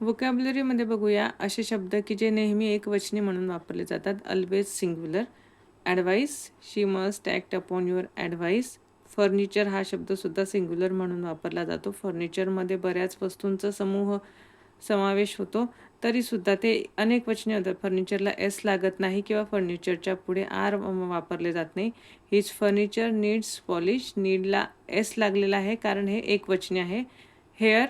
वोकॅबलरीमध्ये बघूया असे शब्द की जे नेहमी एकवचनी म्हणून वापरले जातात. Always singular advice she must act upon your advice furniture हा शब्दसुद्धा सिंग्युलर म्हणून वापरला जातो. फर्निचरमध्ये बऱ्याच वस्तूंचा समूह समावेश होतो. तरीसुद्धा ते अनेक वचने होतात. फर्निचरला एस लागत नाही किंवा फर्निचरच्या पुढे आर वापरले जात नाही. हिज फर्निचर नीड्स पॉलिश नीडला एस लागलेला आहे कारण हे एक वचने आहे. हेअर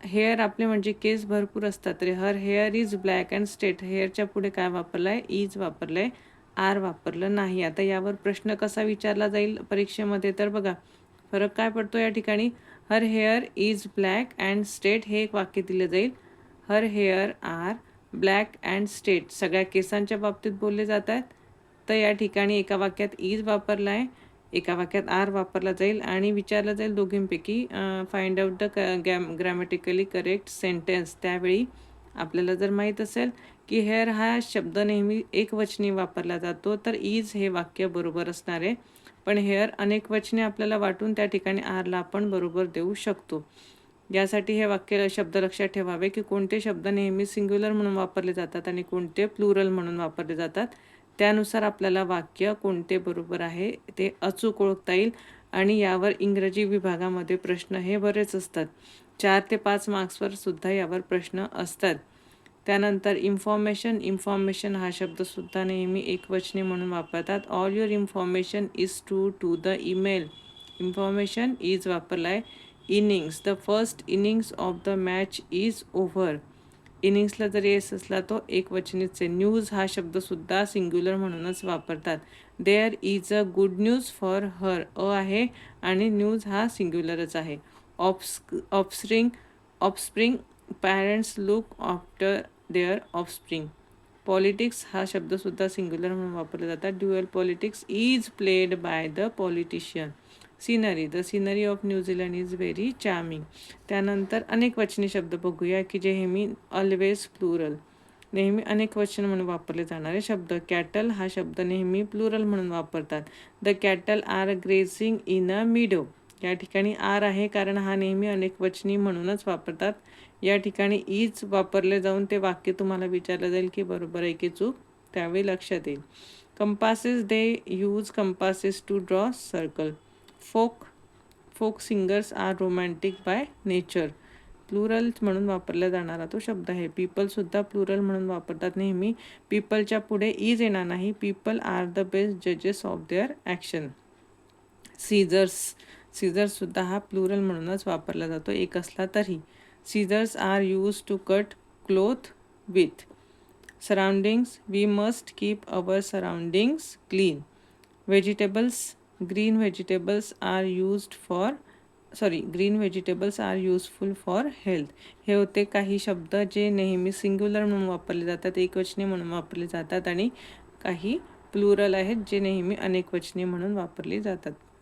हेअर आपले म्हणजे केस भरपूर असतात तरी her hair is black and straight हेअरच्या पुढे काय वापरलं आहे इज वापरलं आहे आर वापरलं नाही. आता यावर प्रश्न कसा विचारला जाईल परीक्षेमध्ये? तर बघा फरक काय पडतो या ठिकाणी? Her hair is black and straight हे एक वाक्य दिलं जाईल. Her hair are black and straight सगळ्या केसांच्या बाबतीत बोलले जात आहेत तर या ठिकाणी एका वाक्यात इज वापरला आहे एका वाक्यात आर वापरला जाईल आणि विचारलं जाईल दोघींपैकी फाइंड आउट द क गॅम ग्रॅमॅटिकली करेक्ट सेंटेन्स त्यावेळी आपल्याला जर माहीत असेल की हेअर हा शब्द नेहमी एक वचनी वापरला जातो तर इज हे वाक्य बरोबर असणार आहे. पण हेअर अनेक वचने आपल्याला वाटून त्या ठिकाणी आरला आपण बरोबर देऊ शकतो. यासाठी हे वाक्य शब्द लक्षात ठेवावे की कोणते शब्द नेहमी सिंग्युलर म्हणून वापरले जातात आणि कोणते प्लुरल म्हणून वापरले जातात. त्यानुसार आपल्याला वाक्य कोणते बरोबर आहे ते अचूक ओळखता येईल आणि यावर इंग्रजी विभागामध्ये प्रश्न हे बरेच असतात. चार ते पाच मार्क्सवर सुद्धा यावर प्रश्न असतात. त्यानंतर इन्फॉर्मेशन इन्फॉर्मेशन हा शब्दसुद्धा नेहमी एकवचनी म्हणून वापरतात. All your information is to to the email information is वापरला आहे innings the first innings of the match is over इनिंग्सला जर येस असला तो एक वचनीचे न्यूज हा शब्दसुद्धा सिंग्युलर म्हणूनच वापरतात. There is a good news for her a आहे आणि न्यूज हा सिंग्युलरच आहे. Ops offspring offspring parents look after their offspring politics हा शब्दसुद्धा सिंग्युलर म्हणून वापरला जातात. Dual politics is played by the politician scenery the scenery of New Zealand is very charming त्यानंतर अनेक वचनी शब्द बघूया की जे नेहमी ऑलवेज प्लुरल नेहमी अनेक वचन म्हणून वापरले जाणारे शब्द. कॅटल हा शब्द नेहमी प्लुरल म्हणून वापरतात. The cattle are grazing in a meadow या ठिकाणी आर आहे कारण हा नेहमी अनेक वचनी म्हणूनच वापरतात. या ठिकाणी ईज वापरले जाऊन ते वाक्य तुम्हाला विचारलं जाईल की बरोबर आहे की चूक? त्यावेळी लक्षात येईल. Compasses they use compasses to draw circle folk folk singers are romantic by nature. Plural म्हणून वापरला जाणारा तो शब्द आहे. पीपलसुद्धा प्लुरल म्हणून वापरतात नेहमी. पीपलच्या पुढे इज येणार नाही. पीपल आर द बेस्ट जजेस ऑफ देअर ॲक्शन. सीझर्स सीझर्ससुद्धा हा प्लुरल म्हणूनच वापरला जातो. एक असला तरी. Scissors are use to cut cloth with. Surroundings we must keep our surroundings clean. Vegetables green vegetables are used for sorry green vegetables are useful for health हे होते काही शब्द जे नेहमी सिंग्युलर म्हणून वापरले जातात एकवचने म्हणून वापरले जातात आणि काही प्लुरल आहेत जे नेहमी अनेकवचने म्हणून वापरले जातात.